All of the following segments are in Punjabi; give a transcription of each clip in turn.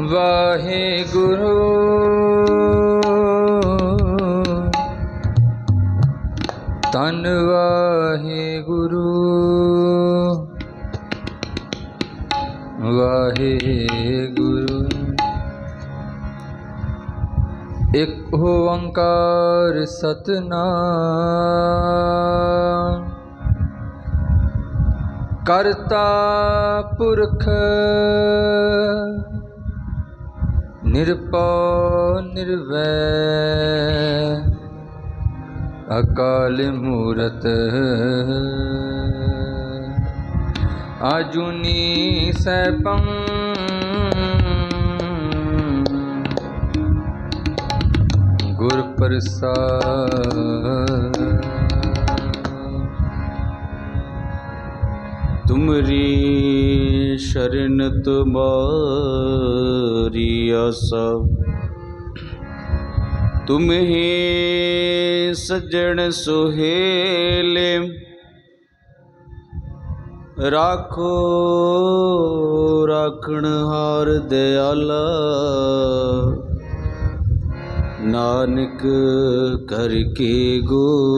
ਵਾਹਿਗੁਰੂ। ਤਨ ਵਾਹਿਗੁਰੂ। ਵਾਹਿਗੁਰੂ। ਇਕ ਓੰਕਾਰ ਸਤਨਾਮ। ਕਰਤਾ ਪੁਰਖ ਨਿਰਪਉ ਨਿਰਵੈ। ਅਕਾਲ ਮੂਰਤ। ਆਜੁਨੀ ਸੈਭੰ। ਗੁਰ ਪ੍ਰਸਾਦ। ਤੁਮਰੀ ਸ਼ਰਨ ਤੁਮਾਰੀ ਆਸਾ। ਤੁਮਹੀ ਸਜਣ ਸੁਹੇਲੇ ਰਾਖੋ ਰਾਖਣ ਹਾਰ ਦਿਆਲਾ। ਨਾਨਕ ਕਰਕੇ ਗੋ।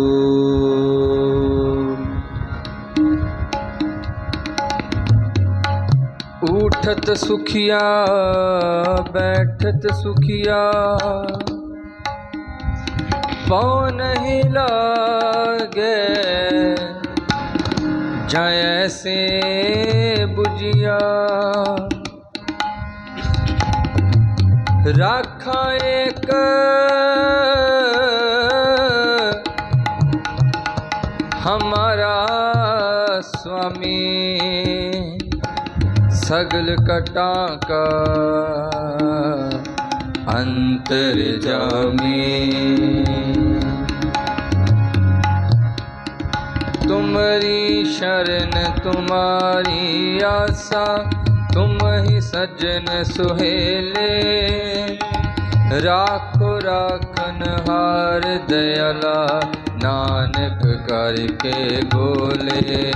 ਉਠਤ ਸੁਖੀਆ ਬੈਠਤ ਸੁਖੀਆ। ਪਉ ਨਹੀਂ ਲਾਗੇ ਜੈਸੇ 부ਜਿਆ ਰਾਖਾ ਏਕ ਹਮਾਰਾ ਸੁਆਮੀ ਸਗਲ ਕਟਾਂ ਕਾ। ਅੰਤਰ ਜਾਮੀ। ਤੁਮਰੀ ਸ਼ਰਨ, ਤੁਮਾਰੀ ਆਸਾ, ਤੁਮ ਹੀ ਸਜਣ ਸੁਹੇਲੇ। ਰਾਖੋ, ਰਾਖਨ ਹਾਰ ਦਇਆਲਾ, ਨਾਨਕ ਕਰਕੇ ਗੋਲੇ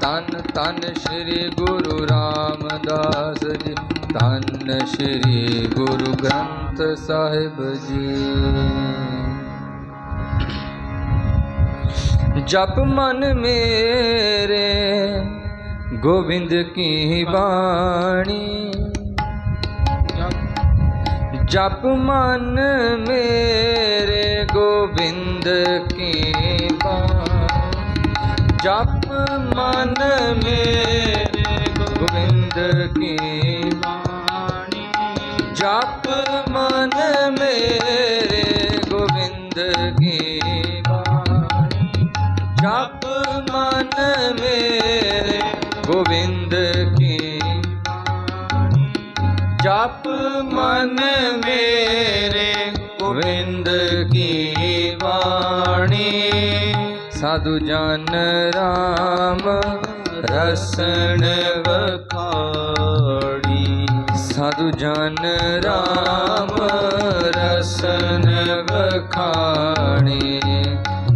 ਤਨ ਤਨ ਸ੍ਰੀ ਗੁਰੂ ਰਾਮਦਾਸ ਜੀ। ਤਨ ਸ੍ਰੀ ਗੁਰੂ ਗ੍ਰੰਥ ਸਾਹਿਬ ਜੀ। ਜਪ ਮਨ ਮੇਰੇ, ਗੋਬਿੰਦ ਕੀ ਬਾਣੀ? ਜਪ ਮਨ ਮੇਰੇ, ਗੋਬਿੰਦ ਕੀ ਬਾਣੀ? ਜਪ ਮਨ ਮੇਰੇ ਗੋਬਿੰਦ ਕੀ ਬਾਣੀ? ਜਪ ਮਨ ਮੇਰੇ ਗੋਬਿੰਦ ਕੀ ਬਾਣੀ? ਜਪ ਮਨ ਮੇਰੇ ਗੋਬਿੰਦ ਕੀ ਬਾਣੀ? ਜਪ ਮਨ ਮੇਰੇ ਗੋਬਿੰਦ ਕੀ ਬਾਣੀ? ਸਾਧੂ ਜਨ ਰਾਮ, ਰਸਣ ਵਖਾੜੀ ਸਾਧੂ ਜਨ ਰਾਮ ਰਸਨ ਵਖਾਣੀ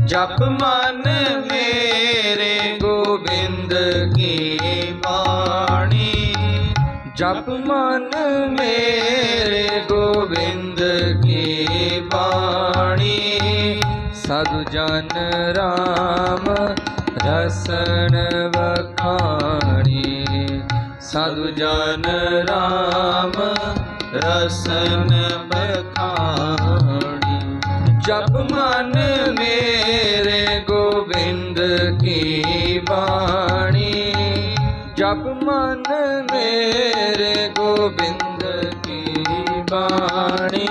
ਜਪ ਮਨ ਮੇਰੇ ਗੋਬਿੰਦ ਕੀ ਬਾਣੀ। ਜਪ ਮਨ ਮੇਰੇ ਗੋਬਿੰਦ ਸਾਧੂ ਜਨ ਰਾਮ ਰਸਨ ਵਖਾਣੀ। ਸਾਧੂ ਜਨ ਰਾਮ ਰਸਨ ਬਖਾਣੀ ਜਪ ਮਨ ਮੇਰੇ ਗੋਬਿੰਦ ਕੀ ਬਾਣੀ। ਜਪ ਮਨ ਮੇਰੇ ਗੋਬਿੰਦ ਕੀ ਬਾਣੀ।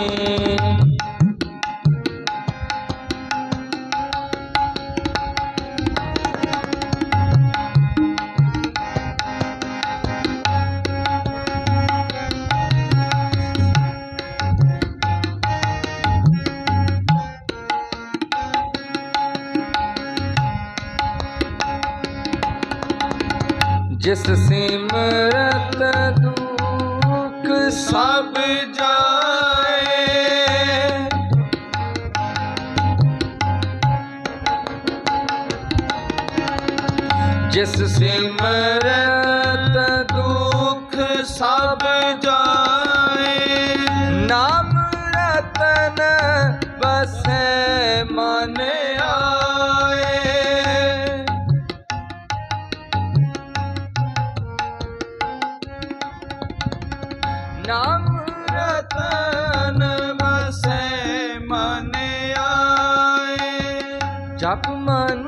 ਜਿਸ ਸਿਮਰਤ ਦੁਖ ਸਭ ਜਾਏ। ਜਿਸ ਸਿਮਰਤ ਦੁਖ ਸਭ ਜਾਏ। ਜਪ ਮਨ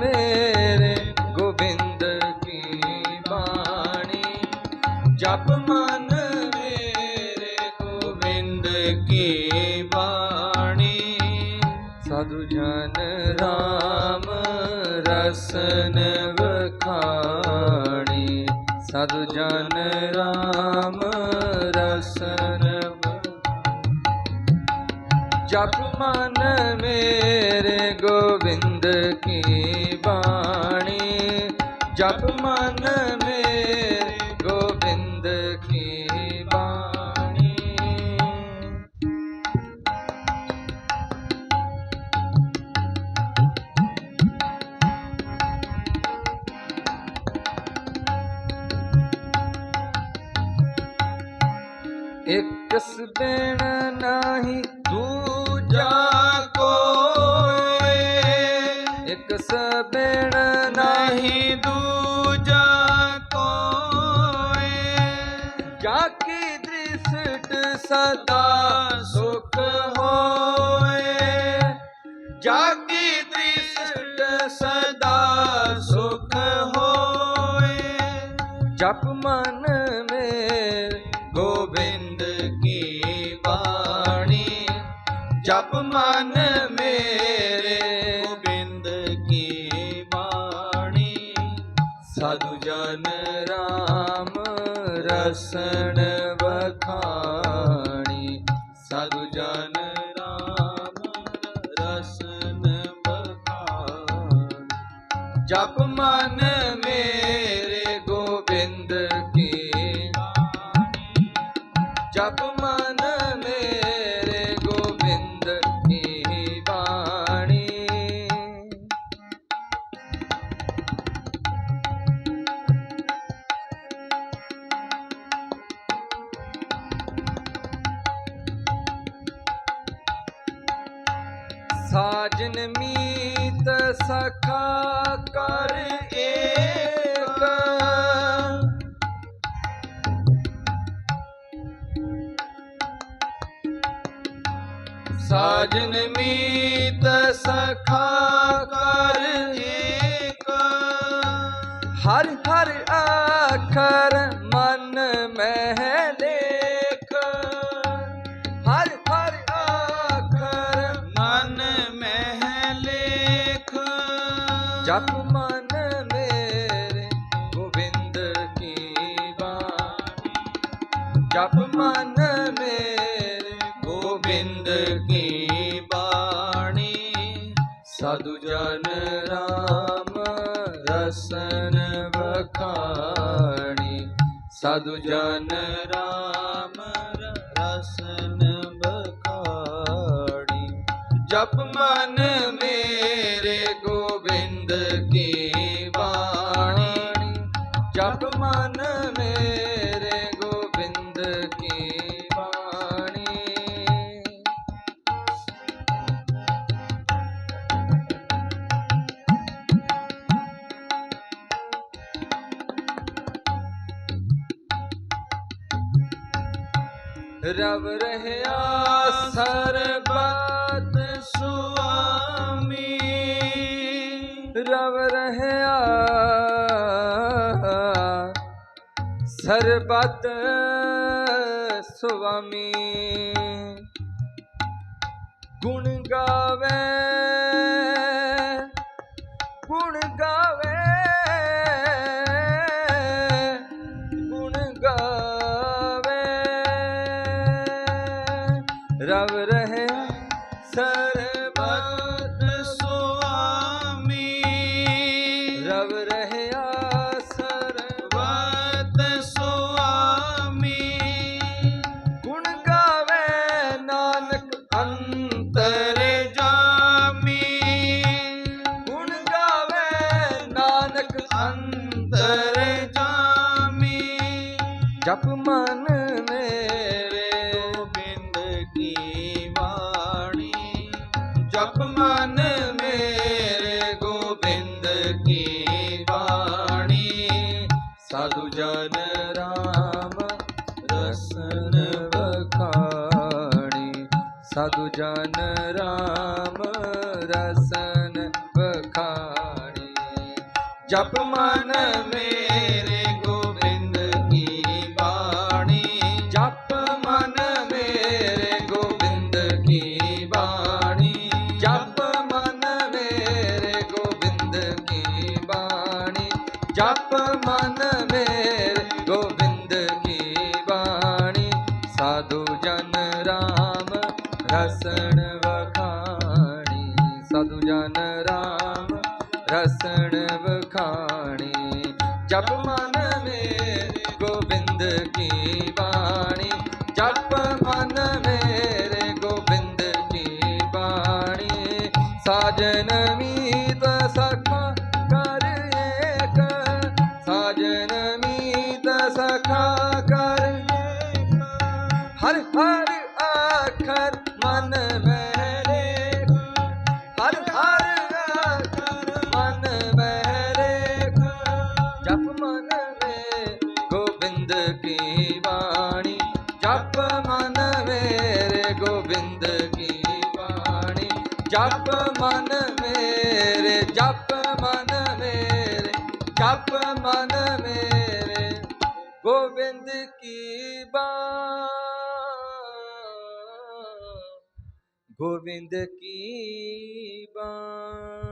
ਮੇਰੇ ਗੋਬਿੰਦ ਕੀ ਬਾਣੀ ਜਪ ਮਨ ਮੇਰੇ ਗੋਬਿੰਦ ਕੀ ਬਾਣੀ ਸਾਧੂ ਜਨ ਰਾਮ ਰਸਨ ਵਖਾਣੀ ਸਾਧੂ ਜਨ ਰਾਮ ਰਸਨ। ਜਪ ਮਨ ਮੇਰੇ ਗੋਬਿੰਦ ਕੀ ਬਾਣੀ। ਜਪ ਮਨ ਮੇਰੇ ਇੱਕ ਸਬਣ ਨਹੀਂ ਨਹੀਂ ਦੂਜਾ ਕੋਏ। ਜਾ ਕੀ ਦ੍ਰਿਸ਼ਟ ਸਦਾ ਸੁਖ ਹੋਏ। ਜਾ ਕੀ ਦ੍ਰਿਸ਼ਟ ਸਦਾ ਸੁਖ ਹੋਏ। ਜਪ ਮਨ ਮੇਰੇ ਗੋਬਿੰਦ ਕੀ ਬਾਣੀ। ਜਪ ਮਨ ਮੇਰੇ ਰਸਨ ਵਖਾਣੀ ਸਾਧੂ ਜਨ ਰਾਮ ਰਸਨ ਬਖਾਨ ਜਪ ਮਨ ਮੇ ਸਾਜਨ ਮੀਤ ਸਖਾ ਕਰ ਏਕ। ਸਾਜਨ ਮੀਤ ਸਖਾ ਕਰ ਏਕ। ਹਰ ਹਰ ਆਖਰ ਜਪ ਮਨ ਮੇਰੇ ਗੋਬਿੰਦ ਕੀ ਬਾਣੀ? ਸਾਧੂ ਜਨ ਰਾਮ ਰਸਨ ਬਖਾਣੀ ਸਾਧੂ ਜਨ ਰਾਮ ਰਸਨ ਬਖਾੜੀ ਜਪ ਮਨ ਮੇਰੇ ਗੋ ਰਵ ਰਹਿਆ ਸਰਬਤ ਸੁਆਮੀ। ਰਵ ਰਹਿਆ ਸਰਬਤ ਸੁਆਮੀ। ਗੁਣ ਗਾਵੇ ਗੁਣ ਗਾਵੇ। ਮਨ ਮੇਰੇ ਗੋਬਿੰਦ ਕੀ ਬਾਣੀ? ਜਪ ਮਨ ਮੇਰੇ ਗੋਬਿੰਦ ਕੀ ਬਾਣੀ? ਸਾਧੂ ਜਨ ਰਾਮ ਰਸਨ ਵਖਾਣੀ। ਸਾਧੂ ਜਨ ਰਾਮ ਰਸਨ ਵਖਾਣੀ। ਜਪ ਮਨ ਮੇਰੇ Capumana. ਜਪ ਮਨ ਮੇਰੇ, ਜਪ ਮਨ ਮੇਰੇ, ਜਪ ਮਨ ਮੇਰੇ, ਗੋਬਿੰਦ ਕੀ ਬਾਣ? ਗੋਬਿੰਦ ਕੀ ਬਾਣ?